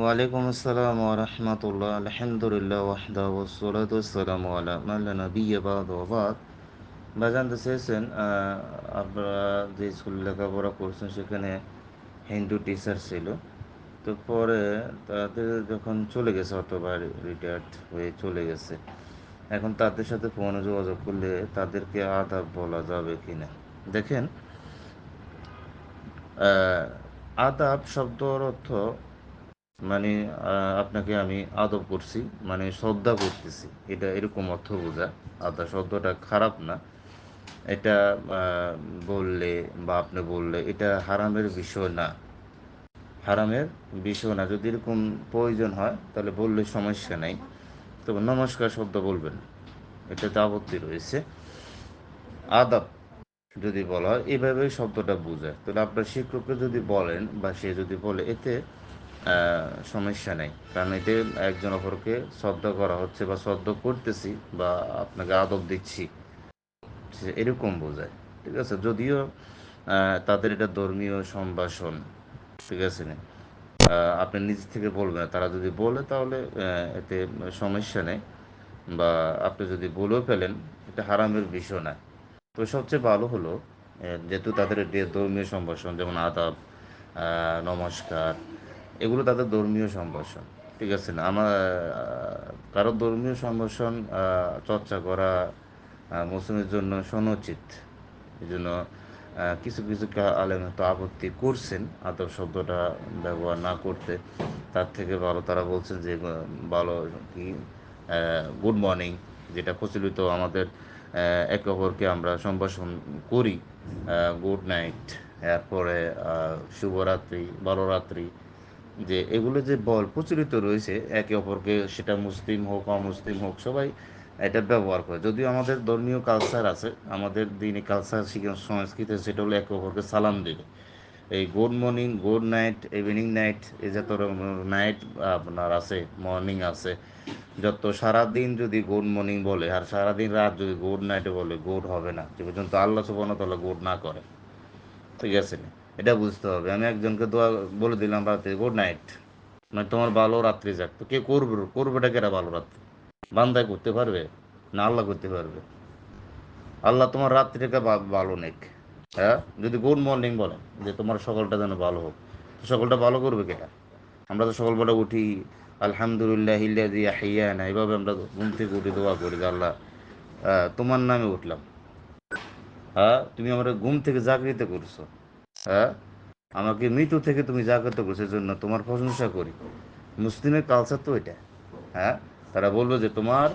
ওয়ালাইকুম আসসালাম ওরহমতুল্লাহ আলহামদুলিল্লাহ ওয়াহদা ওসলাতু আসসালামু আলা মান লা নাবিয়্যা বা'দু ওয়া বা'দ। বা জানতে চেয়েছেন আপনারা যে স্কুলে লেখাপড়া করছেন সেখানে হিন্দু টিচার ছিল। তো পরে তাদের যখন চলে গেছে অথবা রিটায়ার্ড হয়ে চলে গেছে এখন তাদের সাথে ফোনে যোগাযোগ করলে তাদেরকে আদাব বলা যাবে কিনা? দেখেন আহ, আদাব শব্দর অর্থ মানে আপনাকে আমি আদব করছি মানে শ্রদ্ধা করতেছি। এটা এরকম অর্থ বোঝা। আদা শব্দটা খারাপ না। এটা বললে বা আপনি বললে এটা হারামের বিষয় না। হারামের বিষয় না। যদি এরকম প্রয়োজন হয়, তাহলে বললে সমস্যা নেই। তবে নমস্কার শব্দ বলবেন। এটাতে আপত্তি রয়েছে। আদাব যদি বলা হয় এইভাবে শব্দটা বোঝায়। তাহলে আপনার শিক্ষককে যদি বলেন বা সে যদি বলে, এতে সমস্যা নেই। কারণ এতে একজন অপরকে শ্রদ্ধা করা হচ্ছে বা শ্রদ্ধা করতেছি বা আপনাকে আদব দিচ্ছি এরকম বোঝায়, ঠিক আছে? যদিও তাদের এটা ধর্মীয় সম্ভাষণ, ঠিক আছে? না আপনি নিজ থেকে বলবেন তারা যদি বলে তাহলে এতে সমস্যা নেই বা আপনি যদি বলেও ফেলেন, এটা হারামের বিষয় না। তো সবচেয়ে ভালো হলো যেহেতু তাদের ধর্মীয় সম্ভাষণ, যেমন আদাব নমস্কার এগুলো তাদের ধর্মীয় সম্ভাষণ, ঠিক আছে না? আমার কারও ধর্মীয় সম্ভাষণ চর্চা করা মুসলিমের জন্য সনুচিত। এই জন্য কিছু কিছু আলেম তো আপত্তি করছেন, আদব শব্দটা ব্যবহার না করতে। তার থেকে ভালো তারা বলছেন যে ভালো কি গুড মর্নিং যেটা প্রচলিত আমাদের একে অপরকে আমরা সম্ভাষণ করি গুড নাইট এরপরে শুভরাত্রি, ভালো রাত্রি যে এগুলো যে বল প্রচলিত রয়েছে, একে অপরকে সেটা মুসলিম হোক, অমুসলিম হোক, সবাই এটা ব্যবহার করে। যদিও আমাদের ধর্মীয় কালচার আছে, আমাদের দিনে কালচার সংস্কৃতি, সেটা হলো একে অপরকে সালাম দেবে। এই good morning, good night, evening night, এই যত নাইট আপনার আছে, মর্নিং আছে, যত সারাদিন যদি গুড মর্নিং বলে, আর সারাদিন রাত যদি গুড নাইটে বলে, গুড হবে না। যে পর্যন্ত আল্লাহ সুবহানাহু তাআলা গুড না করে। ঠিক আছে এটা বুঝতে হবে। আমি একজনকে দোয়া বলে দিলাম রাতে, গুড নাইট। মানে তোমার ভালো রাত্রি যাক। তো কে করবে? করবেটা কেরা ভালো রাত্রি? বান্দায় করতে পারবে? না আল্লাহ করতে পারবে? আল্লাহ তোমার রাত্রিটা ভালো নেক। হ্যাঁ? যদি গুড মর্নিং বলেন, যে তোমার সকালটা যেন ভালো হোক। সকালটা ভালো করবে কেটা আমরা তো সকালবেলা উঠি, আলহামদুলিল্লাহ ইল্লাযী আহইয়ানা। এভাবে আমরা ঘুম থেকে উঠে দোয়া করি যে আল্লাহ তোমার নামে উঠলাম। হ্যাঁ? তুমি আমার ঘুম থেকে জাগৃত করছ। হ্যাঁ? আমাকে মৃত্যু থেকে তুমি জাগ্রত করছ জন্য তোমার প্রশংসা করি। মুসলিমের কালচার তো এটা হ্যাঁ? তারা বলবে যে তোমার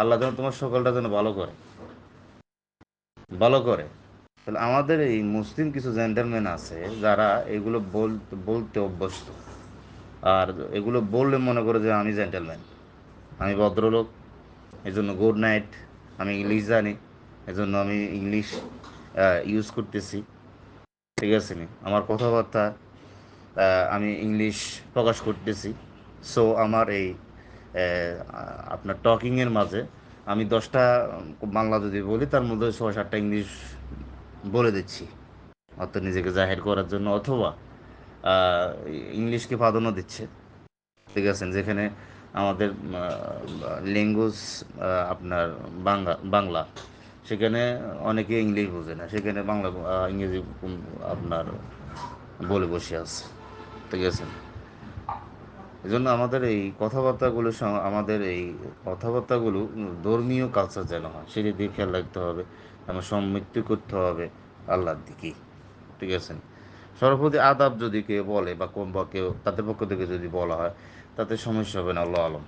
আল্লাহ যেন তোমার সকালটা যেন ভালো করে। ভালো করে। তাহলে আমাদের এই মুসলিম কিছু জেন্টালম্যান আছে, যারা এগুলো বলতে অভ্যস্ত। আর এগুলো বললে মনে করে যে আমি জেন্টালম্যান আমি ভদ্রলোক এই জন্য গুড নাইট আমি ইংলিশ জানি, এজন্য আমি ইংলিশ ইউজ করতেছি। ঠিক আছে নি? আমার কথাবার্তা আমি ইংলিশ প্রকাশ করতেছি। সো আমার এই আপনার টকিংয়ের মাঝে আমি দশটা, বাংলা যদি বলি, তার মধ্যে ছয় সাতটা ইংলিশ বলে দিচ্ছি। অর্থাৎ নিজেকে জাহির করার জন্য অথবা ইংলিশকে প্রাধান্য দিচ্ছে। ঠিক আছে যেখানে আমাদের ল্যাঙ্গুয়েজ আপনার বাংলা বাংলা। সেখানে অনেকে ইংলিশ বোঝে না, সেখানে বাংলা ইংরেজি আপনার বলে বসে আছে, ঠিক আছে? এই জন্য আমাদের এই কথাবার্তাগুলো আমাদের এই কথাবার্তাগুলো ধর্মীয় কালচার যেন হয়, সেটি দিয়ে খেয়াল রাখতে হবে এবং সম্মৃত্যু করতে হবে আল্লাহর দিকেই ঠিক আছে? সর্বপ্রতি আদাব যদি কেউ বলে বা কোন বা কেউ, তাদের পক্ষ থেকে যদি বলা হয়, তাতে সমস্যা হবে না, আল্লাহ আলম।